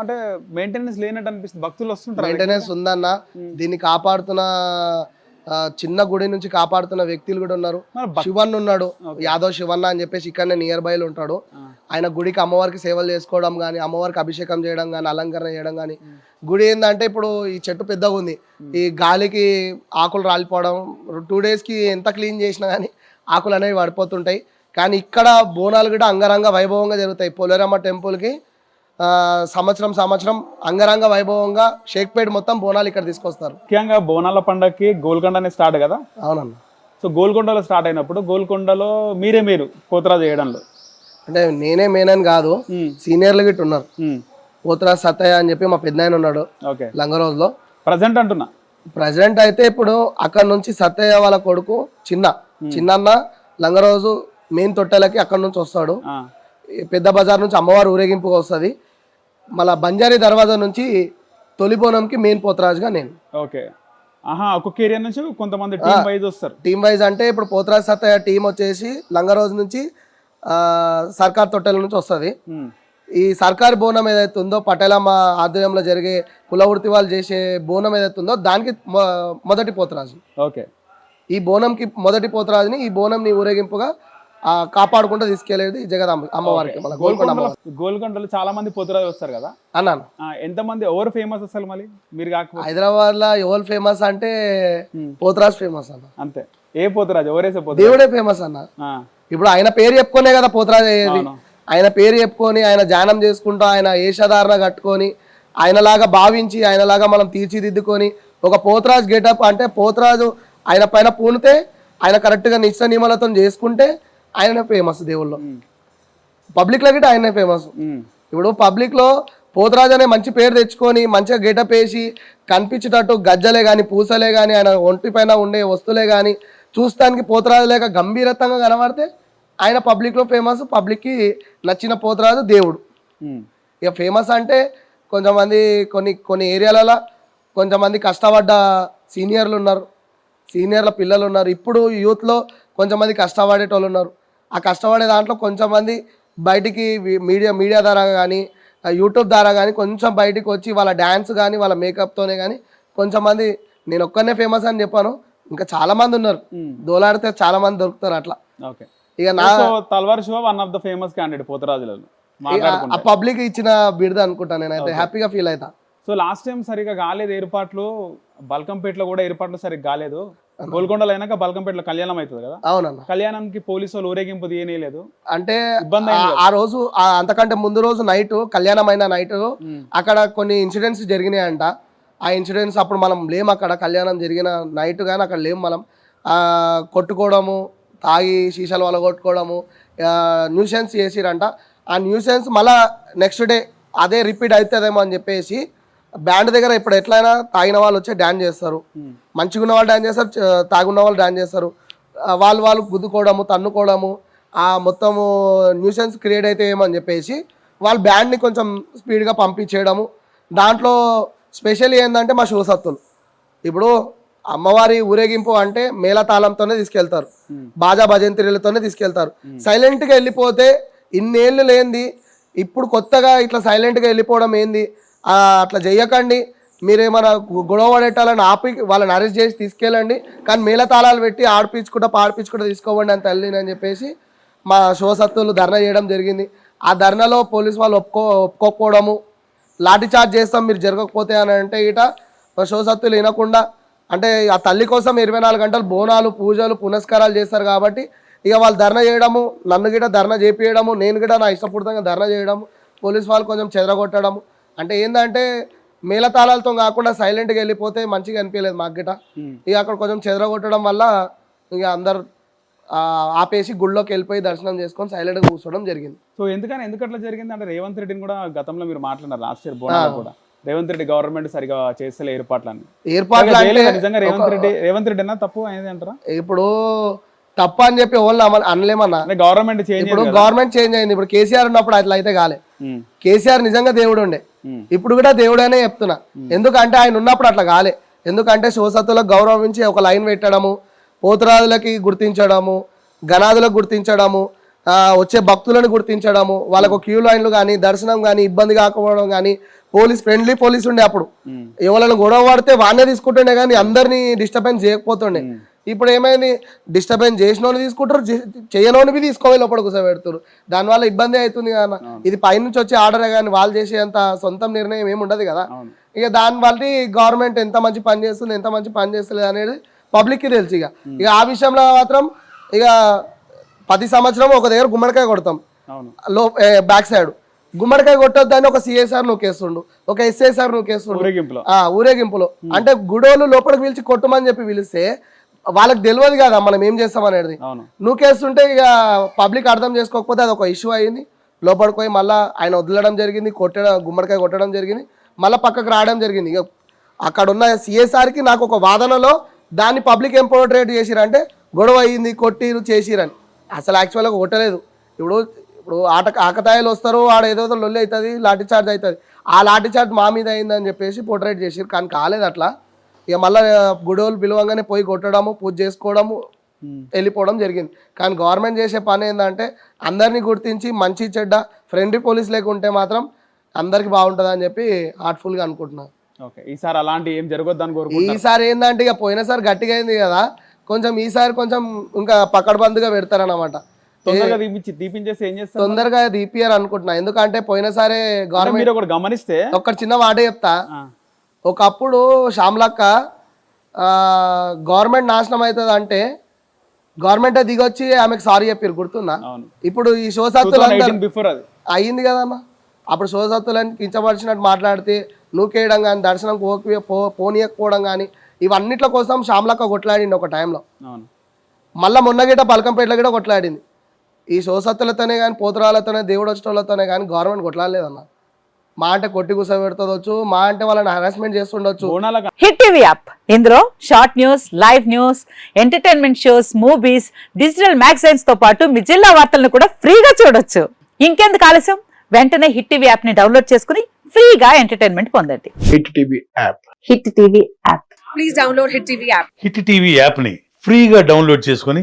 అంటే మెయింటెనెన్స్ లేనట్టు అనిపిస్తుంది. భక్తులు వస్తుంటారు మెయింటెనెన్స్ ఉందన్న. దీన్ని కాపాడుతున్న చిన్న గుడి నుంచి కాపాడుతున్న వ్యక్తులు కూడా ఉన్నారు. శివన్ ఉన్నాడు. యాదవ్ శివన్న అని చెప్పేసి ఇక్కడనే నియర్ బైలో ఉంటాడు. ఆ. ఆయన గుడికి అమ్మవారికి సేవలు చేసుకోవడం కానీ అమ్మవారికి అభిషేకం చేయడం కానీ అలంకరణ చేయడం కానీ గుడి ఏంటంటే ఇప్పుడు ఈ చెట్టు పెద్దగా ఉంది. ఈ గాలికి ఆకులు రాలిపోవడం టూ కి ఎంత క్లీన్ చేసినా కానీ ఆకులు అనేవి పడిపోతుంటాయి. కానీ ఇక్కడ బోనాలు కూడా అంగరంగ వైభవంగా జరుగుతాయి. పోలేరమ్మ టెంపుల్కి ఆ, సంవత్సరం సంవత్సరం అంగరంగ వైభవంగా షేక్పేట్ మొత్తం బోనాలు ఇక్కడ తీసుకొస్తారు. ముఖ్యంగా బోనాల పండగకి గోల్కొండనే స్టార్ట్ కదా? అవునన్న. సో గోల్కొండలో స్టార్ట్ అయినప్పుడు గోల్కొండలో మీరే మీరు పోతరా చేయడంలో? అంటే నేనే మెయిన్ అని కాదు సీనియర్లు గిట్ట ఉన్నారు. పోతురా సత్తయ్య అని చెప్పి మా పెద్ద ఉన్నాడు ఓకే. లంగరోజులో ప్రజెంట్ అంటున్నా? ప్రజెంట్ అయితే ఇప్పుడు అక్కడ నుంచి సత్తయ్య వాళ్ళ కొడుకు చిన్న చిన్నన్న లంగరోజు మెయిన్ తొట్టెలకి అక్కడ నుంచి వస్తాడు. పెద్ద బజార్ నుంచి అమ్మవారు ఊరేగింపుగా వస్తుంది. మళ్ళా బంజారీ దర్వాజా నుంచి తొలి బోనంకి మెయిన్ పోతరాజుగా నేను. ఓకే. ఆహా ఒక్కొక్క ఏరియా నుంచి కొంతమంది టీం వైజ్ వస్తారు. టీం వైజ్ అంటే ఇప్పుడు పోతరాజు సత్తయ్య టీం వచ్చేసి లంగరోజు నుంచి ఆ, సర్కార్ తొట్టెల నుంచి వస్తుంది. ఈ సర్కార్ బోనం ఏదైతే ఉందో పటేలమ్మ ఆధ్వర్యంలో జరిగే కుల వృత్తి వాళ్ళు చేసే బోనం ఏదైతే ఉందో దానికి మొదటి పోతరాజు. ఓకే. ఈ బోనంకి మొదటి పోతరాజుని ఈ బోనంని ఊరేగింపుగా కాపాడుకుంటూ తీసుకెళ్ళేది జగదాంబ అమ్మవారికి మన గోల్కొండ గోల్కొండలో చాలా మంది పోతురాజు వస్తారు కదా? అన్నాను. ఆ, ఎంతమంది ఎవరు ఫేమస్ అసలు మళ్ళీ? మీరు కాకపోతే. హైదరాబాద్లో ఎవరు ఫేమస్ అంటే. పోతరాజ్ ఫేమస్ అన్న. అంతే. ఏ పోతురాజు? ఎవరేసే పోతురాజు? దేవుడే ఫేమస్ అన్న. ఇప్పుడు ఆయన పేరు చెప్పుకునే కదా పోతరాజ్ అయ్యేది. ఆయన పేరు చెప్పుకొని ఆయన ధ్యానం చేసుకుంటూ ఆయన ఏషధారణ కట్టుకొని ఆయనలాగా భావించి ఆయనలాగా మనం తీర్చిదిద్దుకొని ఒక పోతరాజ్ గెటప్ అంటే పోతరాజు ఆయన పైన పూనితే ఆయన కరెక్ట్గా నియమాలతో చేసుకుంటే ఆయన ఫేమస్ దేవుళ్ళు. ఉమ్, పబ్లిక్లో గిట్ట ఆయనే ఫేమస్ ఇప్పుడు పబ్లిక్లో పోతరాజు అనే మంచి పేరు తెచ్చుకొని మంచిగా గెటప్ వేసి కనిపించేటట్టు గజ్జలే కానీ పూసలే కానీ ఆయన ఒంటి పైన ఉండే వస్తువులే కానీ చూస్తానికి పోతరాజు లేక గంభీరతంగా కనబడితే ఆయన పబ్లిక్లో ఫేమస్ పబ్లిక్కి నచ్చిన పోతరాజు దేవుడు. ఇక ఫేమస్ అంటే కొంతమంది కొన్ని కొన్ని ఏరియాలలో కొంతమంది కష్టపడ్డ సీనియర్లు ఉన్నారు. సీనియర్ల పిల్లలు ఉన్నారు. ఇప్పుడు యూత్లో కొంతమంది కష్టపడేటోళ్ళు ఉన్నారు. ఆ కష్టపడే దాంట్లో కొంతమంది బయటికి వి- మీడియా మీడియా ద్వారా కానీ యూట్యూబ్ ద్వారా కానీ కొంచెం బయటికి వచ్చి వాళ్ళ డ్యాన్స్ కానీ వాళ్ళ మేకప్తోనే కానీ కొంతమంది నేను ఒక్కనే ఫేమస్ అని చెప్పాను. ఇంకా చాలా మంది ఉన్నారు దోలాడితే చాలా మంది దొరుకుతారు అట్లా. ఓకే. ఇక నా Talwar Shiva one of the famous candidate పోతరాజులలో ఆ పబ్లిక్ ఇచ్చిన బిరుదు అనుకుంటా నేనైతే హ్యాపీగా ఫీల్ అవుతా సో లాస్ట్ టైం సరిగా కాలేదు ఏర్పాట్లు. బల్కంపేటలో కూడా ఏర్పాట్లు సరిగ్గా కాలేదు గోల్కొండలో అయినాక బల్కంపేటలో కళ్యాణం అవుతుంది కదా? అవునన్న. కళ్యాణానికి పోలీసు వాళ్ళు ఊరేగింపు తీయలేదు అంటే ఇబ్బంది ఆ- రోజు అంతకంటే ముందు రోజు నైట్ కళ్యాణమైన నైట్ ఉమ్, అక్కడ కొన్ని ఇన్సిడెంట్స్ జరిగినాయంట. ఆ ఇన్సిడెంట్స్ అప్పుడు మనం లేము అక్కడ కళ్యాణం జరిగిన నైట్ కానీ అక్కడ లేము మనం. ఆ, కొట్టుకోవడము తాగి సీసాలు వల్ల కొట్టుకోవడము న్యూసెన్స్ చేసిరంట. ఆ న్యూసెన్స్ మళ్ళా నెక్స్ట్ డే అదే రిపీట్ అవుతుందేమో అని చెప్పేసి బ్యాండ్ దగ్గర ఇప్పుడు ఎట్లయినా తాగిన వాళ్ళు వచ్చి డ్యాన్స్ చేస్తారు. మంచిగా ఉన్న వాళ్ళు డ్యాన్స్ చేస్తారు తాగున్న వాళ్ళు డ్యాన్స్ చేస్తారు. వాళ్ళు వాళ్ళు గుద్దుకోవడము తన్నుకోవడము ఆ మొత్తము న్యూసెన్స్ క్రియేట్ అయితే ఏమని చెప్పేసి వాళ్ళు బ్యాండ్ని కొంచెం స్పీడ్గా పంపించేయడము. దాంట్లో స్పెషల్ ఏంటంటే మా శివసత్తులు. ఇప్పుడు అమ్మవారి ఊరేగింపు అంటే మేళతాళంతోనే తీసుకెళ్తారు. బాజా భజంత్రీలతోనే తీసుకెళ్తారు. సైలెంట్గా వెళ్ళిపోతే ఇన్నేళ్ళు లేనిది ఇప్పుడు కొత్తగా ఇట్లా సైలెంట్గా వెళ్ళిపోవడం ఏంది? అట్లా చెయ్యకండి మీరేమైనా గొడవ పడేటాలని ఆపి వాళ్ళని అరెస్ట్ చేసి తీసుకెళ్ళండి. కానీ మేళతాళాలు పెట్టి ఆడిపించుకుంటా పాడిపించుకుంటా తీసుకోవండి అని తల్లిని అని చెప్పేసి మా శివసత్తులు ధర్నా చేయడం జరిగింది. ఆ ధర్నాలో పోలీస్ వాళ్ళు ఒప్పుకో ఒప్పుకోకపోవడము లాఠీచార్జ్ చేస్తాం మీరు జరగకపోతే అని అంటే ఇట మా శివసత్తులు వినకుండా అంటే ఆ తల్లి కోసం ఇరవై నాలుగు గంటలు బోనాలు పూజలు పునస్కారాలు చేస్తారు కాబట్టి ఇక వాళ్ళు ధర్నా చేయడము నన్ను గిట ధర్నా చేపియడము నేను కూడా నా ఇష్టపూర్తంగా ధర్నా చేయడము పోలీస్ వాళ్ళు కొంచెం చెదరగొట్టడము అంటే ఏంటంటే మేళతాళాలతో కాకుండా సైలెంట్గా వెళ్ళిపోతే మంచిగా అనిపించలేదు మాకు గిట. ఇక అక్కడ కొంచెం చెదరగొట్టడం వల్ల ఇక అందరు ఆపేసి గుళ్ళోకి వెళ్ళిపోయి దర్శనం చేసుకొని సైలెంట్గా కూర్చోవడం జరిగింది. సో ఎందుకని ఎందుకు అట్లా జరిగింది అంటే రేవంత్ రెడ్డిని కూడా గతంలో మీరు మాట్లాడారు లాస్ట్ ఇయర్ బోనాలు కూడా. రేవంత్ రెడ్డి గవర్నమెంట్ సరిగా చేస్తలే ఏర్పాట్లని ఏర్పాట్లు నిజంగా రేవంత్ రెడ్డి రేవంత్ రెడ్డి అన్నా తప్పు అనేది అంటారా? ఇప్పుడు తప్ప అని చెప్పి ఎవరు అనలేమన్నా. గవర్నమెంట్ ఇప్పుడు గవర్నమెంట్ చేంజ్ అయింది. ఇప్పుడు కేసీఆర్ ఉన్నప్పుడు అట్లా అయితే కాలే. కేసీఆర్ నిజంగా దేవుడు ఉండే. ఇప్పుడు కూడా దేవుడనే చెప్తున్నా. ఎందుకంటే ఆయన ఉన్నప్పుడు అట్లా కాలే. ఎందుకంటే శివసత్తులకు గౌరవించి ఒక లైన్ పెట్టడము పోతురాజులకి గుర్తించడము గణాదులకు గుర్తించడము వచ్చే భక్తులను గుర్తించడము వాళ్ళకు క్యూ లైన్లు కానీ దర్శనం కానీ ఇబ్బంది కాకపోవడం కానీ పోలీస్ ఫ్రెండ్లీ పోలీస్ ఉండే అప్పుడు. ఎవరైనా గొడవ పడితే వాడినే తీసుకుంటుండే కానీ అందరినీ డిస్టర్బెన్స్ చేయకపోతుండే. ఇప్పుడు ఏమైంది? డిస్టర్బెన్స్ చేసిన తీసుకుంటారు చేయనోనివి తీసుకోవాలి లోపల కూర్చోబెడుతారు దానివల్ల ఇబ్బంది అవుతుంది కదా ఇది పైనుంచి వచ్చే ఆర్డరే కానీ వాళ్ళు చేసేంత సొంతం నిర్ణయం ఏమి ఉండదు కదా. ఇక దాని వల్ల గవర్నమెంట్ ఎంత మంచి పని చేస్తుంది ఎంత మంచి పని చేస్తలేదు అనేది పబ్లిక్కి తెలుసు ఇక. ఇక ఆ విషయంలో మాత్రం ఇక ప్రతి సంవత్సరం ఒక దగ్గర గుమ్మడికాయ కొడతాం. లో బ్యాక్ సైడ్ గుమ్మడికాయ కొట్టొద్దని ఒక సిఎస్ఆర్ నూకేస్తుండు ఒక ఎస్ఎస్ఆర్ నూకేస్తుండు ఊరేగింపులో. ఆ ఊరేగింపులో. అంటే గుడోలు లోపలికి పిలిచి కొట్టమని చెప్పి పిలిస్తే వాళ్ళకి తెలియదు కదా మనం ఏం చేస్తాం అనేది. అవును. నూకేస్తుంటే ఇక పబ్లిక్ అర్థం చేసుకోకపోతే అది ఒక ఇష్యూ అయింది. లోపలికి పోయి మళ్ళీ ఆయన వదలడం జరిగింది కొట్టడం గుమ్మడికాయ కొట్టడం జరిగింది మళ్ళీ పక్కకు రావడం జరిగింది. ఇక అక్కడ ఉన్న సిఎస్ఆర్కి నాకు ఒక వాదనలో దాన్ని పబ్లిక్ ఏం పోర్ట్రేట్ చేసిరంటే గొడవ అయ్యింది కొట్టిరు చేసిరని. అసలు యాక్చువల్గా కొట్టలేదు. ఇప్పుడు ఇప్పుడు ఆట ఆకతాయిలు వస్తారు ఆడ ఏదో ఏదో లొల్లి అవుతుంది లాఠీ చార్జ్ అవుతుంది. ఆ లాఠీ చార్జ్ మా మీద అయిందని చెప్పేసి పోర్ట్రేట్ చేసిరు. కానీ కాలేదు అట్లా. ఇక మళ్ళీ గుడోలు పిలవంగానే పోయి కొట్టడము పూజ చేసుకోవడము. వెళ్ళిపోవడం జరిగింది. కానీ గవర్నమెంట్ చేసే పని ఏంటంటే అందరినీ గుర్తించి మంచి చెడ్డ ఫ్రెండ్లీ పోలీస్ లేకుంటే మాత్రం అందరికి బాగుంటుంది అని చెప్పి హార్ట్ఫుల్గా అనుకుంటున్నాను ఈసారి అలాంటి ఏం జరగొద్దని ఈసారి ఏంటంటే ఇక పోయినసారి గట్టిగా అయింది కదా కొంచెం ఈసారి కొంచెం ఇంకా పకడ్బందీగా పెడతారన్నమాట. తొందరగా తీపించి తీపించేసి ఏం చేస్తారు? తొందరగా దీపియర్ అనుకుంటున్నా ఎందుకంటే పోయినసారి గవర్నమెంట్ ఒకటి గమనిస్తే ఒక్కటి చిన్న మాట చెప్తా. ఒకప్పుడు శ్యామ్లక్క గవర్నమెంట్ నాశనం అవుతుంది అంటే గవర్నమెంట్ దిగొచ్చి ఆమెకు సారీ చెప్పారు గుర్తుందా? అవును. ఇప్పుడు ఈ అది. అయ్యింది కదన్న అప్పుడు శోసత్తులని కించపరిచినట్టు మాట్లాడితే నూకేయడం కానీ దర్శనం పోకి పోనీయకపోవడం కానీ ఇవన్నిట్ల కోసం శ్యామ్లక్క కొట్లాడింది ఒక టైంలో. మళ్ళీ మొన్న గిట పలకంపేటలో కూడా కొట్లాడింది. ఈ శోసత్తులతోనే కానీ పోతురాలతోనే దేవుడు వచ్చినోళ్ళతోనే కానీ గవర్నమెంట్ కొట్లాడలేదన్న మా అంటే కొట్టి కూర్చోబెడుతుండొచ్చు మా అంటే వాళ్ళని హరాస్మెంట్ చేస్తుండొచ్చు. Hit TV app. ఇందులో short news live news entertainment shows movies digital మ్యాగజైన్స్తో పాటు మీ జిల్లా వార్తలను కూడా ఫ్రీగా చూడొచ్చు. ఇంకెందుకు ఆలస్యం? వెంటనే హిట్ టీవీ యాప్ని డౌన్లోడ్ చేసుకుని ఫ్రీగా ఎంటర్టైన్మెంట్ పొందండి. Hit TV app. Hit TV app. Please download Hit TV app. Hit TV యాప్ని ఫ్రీగా డౌన్లోడ్ చేసుకొని